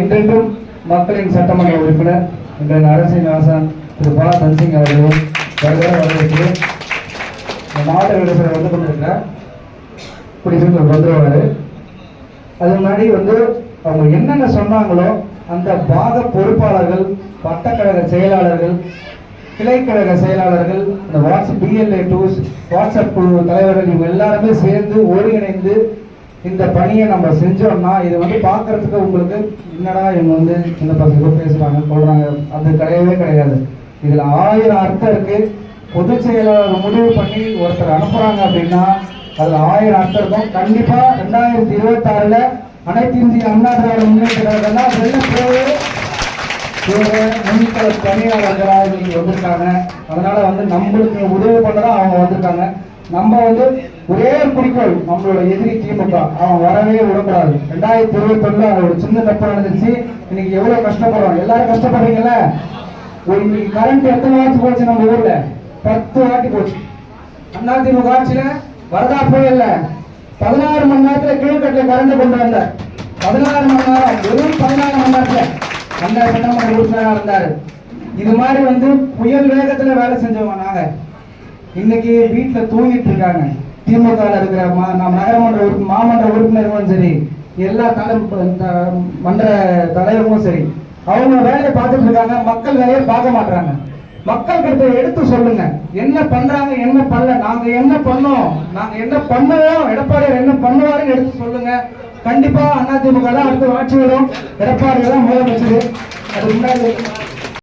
என்றென்றும் மக்களின் சட்டமன்ற உறுப்பினர் இன்றைய அரசின் ஆசான் திரு பா. தன்சிங் அவர்களும் வரவேற்று மாவட்ட விடுதலை வந்து கொண்டிருக்கிறார். இப்படி சொல்லி அது முன்னாடி வந்து அவங்க என்னென்ன சொன்னாங்களோ அந்த பாக பொறுப்பாளர்கள் வட்டக்கழக செயலாளர்கள் கிளைக்கழக செயலாளர்கள் இந்த வாட்ஸ்அப் பிஎல்ஏ டூஸ் வாட்ஸ்அப் குழு தலைவர்கள் இவங்க எல்லாருமே சேர்ந்து ஒருங்கிணைந்து இந்த பணியை நம்ம செஞ்சோம்னா இது வந்து பார்க்கறதுக்கு உங்களுக்கு என்னடா இவங்க வந்து சின்ன பசங்க பேசுறாங்க சொல்றாங்க அது கிடையவே கிடையாது. இதுல ஆயிரம் அர்த்தம் இருக்கு. பொதுச் செயலாளர் முடிவு பண்ணி ஒருத்தர் அனுப்புறாங்க அப்படின்னா அதுல ஆயிரம் அர்த்தம் இருக்கும். கண்டிப்பா ரெண்டாயிரத்தி இருபத்தி ஆறுல அனைத்து இந்திய அண்ணா திராவிட முன்னேற்ற கழகம் வெள்ள முன்கள பணியாளர்களாக இன்னைக்கு வந்திருக்காங்க. அதனால வந்து நம்மளுக்கு உதவி பண்ணதான் அவங்க வந்திருக்காங்க. நம்ம வந்து ஒரே ஒரு குறிக்கோள் நம்மளோட எதிரி திமுக அவன் வரவே விடக்கூடாது. ரெண்டாயிரத்தி இருபத்தி ஒண்ணு ஒரு சின்ன தப்பு நடந்துச்சு. இன்னைக்கு எவ்வளவு கஷ்டப்படுறோம் எல்லாரும் கஷ்டப்படுறீங்கல்ல? ஒரு இன்னைக்கு கரண்ட் எத்தனை வாட்டி போச்சு நம்ம ஊர்ல? பத்து வாட்டி போச்சு. அதிமுக ஆட்சியில வரதா புயல்ல. பதினாறு மணி நேரத்துல கீழ்கட்டில கரண்ட் கொண்டு வந்தார். பதினாறு மணி நேரம் வெறும் பதினாறு மணி நேரத்துல. அந்த சட்டமன்ற உறுப்பினராக இருந்தாரு. இது மாதிரி வந்து புயல் வேகத்துல வேலை செஞ்சவங்க நாங்க. இன்னைக்கு வீட்டுல தூங்கிட்டு இருக்காங்க. திமுக இருக்கிற மா- நம்ம நகரமன்ற உறுப்பு மாமன்ற உறுப்பினர்களும் சரி எல்லா தலை மன்ற தலைவர்களும் சரி அவங்க வேலையை பார்த்துட்டு இருக்காங்க மக்கள் வேலையை பார்க்க மாட்டாங்க மக்கள் கிட்ட எடுத்து சொல்லுங்க. என்ன பண்றாங்க என்ன பண்ணல நாங்க என்ன பண்ணோம் நாங்க என்ன பண்ணுவோம் எடப்பாடியார் என்ன பண்ணுவாருன்னு எடுத்து சொல்லுங்க. கண்டிப்பா அதிமுக தான் அடுத்து ஆட்சி வரும். எடப்பாடி தான் முதலமைச்சர். அது முன்னாடி